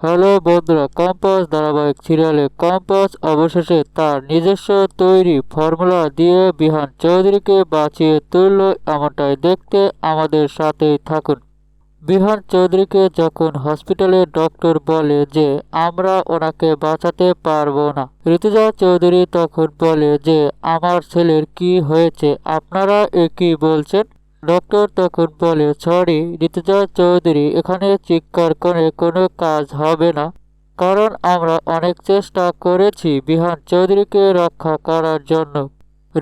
Hello বন্ধুরা compass ধারাবাহিক সিরিয়ালে কম্পাস অবশেষে তার নিজস্ব তৈরি ফর্মুলা দিয়ে বিহান চৌধুরীকে বাঁচিয়ে তুলল এমনটাই দেখতে আমাদের সাথেই থাকুন। বিহান চৌধুরীকে যখন হসপিটালে ডক্টর বলে যে, আমরা ওনাকে বাঁচাতে পারব না। ঋতুজা চৌধুরী তখন বলে যে, আমার ছেলের কি হয়েছে, আপনারা এ কি বলছেন? ডক্টর তখন বলে, সরি, ঋতুজা চৌধুরী, এখানে চিৎকার করে কোনো কাজ হবে না। কারণ আমরা অনেক চেষ্টা করেছি বিহান চৌধুরীকে রক্ষা করার জন্য।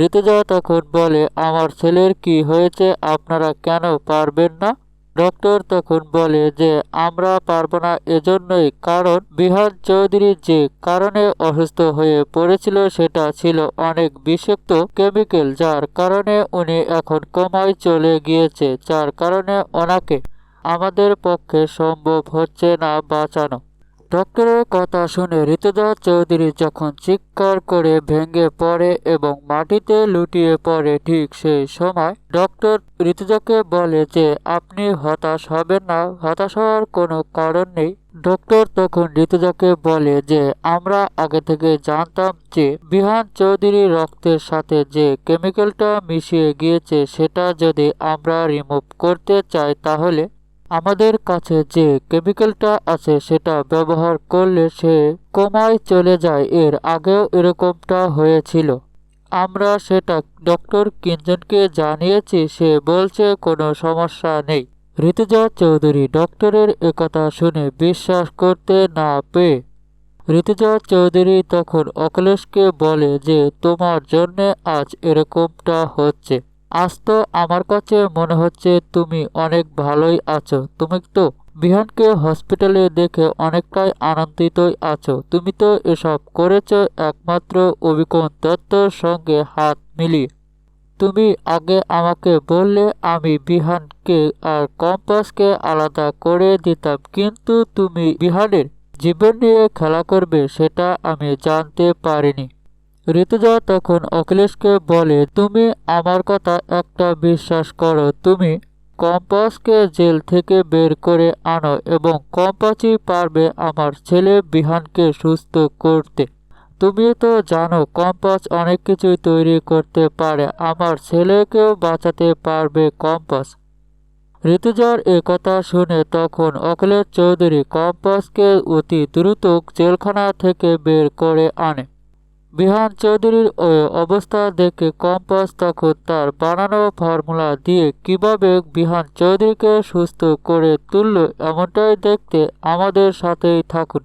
ঋতুজা তখন বলে, আমার ছেলের কি হয়েছে আপনারা কেন পারবেন না? ডক্টর তখন বলে যে, আমরা পারব না এজন্যই, কারণ বিহান চৌধুরী যে কারণে অসুস্থ হয়ে পড়েছিল সেটা ছিল অনেক বিষাক্ত কেমিক্যাল, যার কারণে উনি এখন কমায় চলে গিয়েছে, যার কারণে ওনাকে আমাদের পক্ষে সম্ভব হচ্ছে না বাঁচানো। ডক্টরের কথা শুনে ঋতুদা চৌধুরী যখন চিৎকার করে ভেঙে পড়ে এবং মাটিতে লুটিয়ে পড়ে ঠিক সেই সময় ডক্টর ঋতুজাকে বলে যে, আপনি হতাশ হবেন না, হতাশ হওয়ার কোনো কারণ নেই। ডক্টর তখন ঋতুজাকে বলে যে, আমরা আগে থেকে জানতাম যে বিহান চৌধুরীর রক্তের সাথে যে কেমিক্যালটা মিশিয়ে গিয়েছে সেটা যদি আমরা রিমুভ করতে চাই তাহলে আমাদের কাছে যে কেমিক্যালটা আছে সেটা ব্যবহার করলে সে কমায় চলে যায়। এর আগেও এরকমটা হয়েছিল। আমরা সেটা ডক্টর কিঞ্জনকে জানিয়েছি, সে বলছে, কোনো সমস্যা নেই। ঋতুজা চৌধুরী ডক্টরের একথা শুনে বিশ্বাস করতে না পেয়ে ঋতুজা চৌধুরী তখন অখিলেশকে বলে যে, তোমার জন্যে আজ এরকমটা হচ্ছে। আজ তো আমার কাছে মনে হচ্ছে তুমি অনেক ভালোই আছো। তুমি তো বিহানকে হসপিটালে দেখে অনেকটাই আনন্দিতই আছো। তুমি তো এসব করেছ একমাত্র অভিকন দত্তর সঙ্গে হাত মিলিয়ে। তুমি আগে আমাকে বললে আমি বিহানকে আর কম্পাসকে আলাদা করে দিতাম, কিন্তু তুমি বিহানের জীবন নিয়ে খেলা করবে, সেটা আমি জানতে পারিনি। ঋতুজা তখন অখিলেশকে বলে, তুমি আমার কথা একটা বিশ্বাস করো। তুমি কম্পাসকে জেল থেকে বের করে আনো এবং কম্পাসই পারবে আমার ছেলে বিহানকে সুস্থ করতে। তুমি তো জানো, কম্পাস অনেক কিছুই তৈরি করতে পারে। আমার ছেলেকেও বাঁচাতে পারবে কম্পাস। ঋতুজার কথা শুনে তখন অখিলেশ চৌধুরী কম্পাসকে অতি দ্রুত জেলখানা থেকে বের করে আনে। বিহান চৌধুরীর ওই অবস্থা দেখে কম্পাস তখন তার বানানো ফর্মুলা দিয়ে কীভাবে বিহান চৌধুরীকে সুস্থ করে তুলল, এমনটাই দেখতে আমাদের সাথেই থাকুন।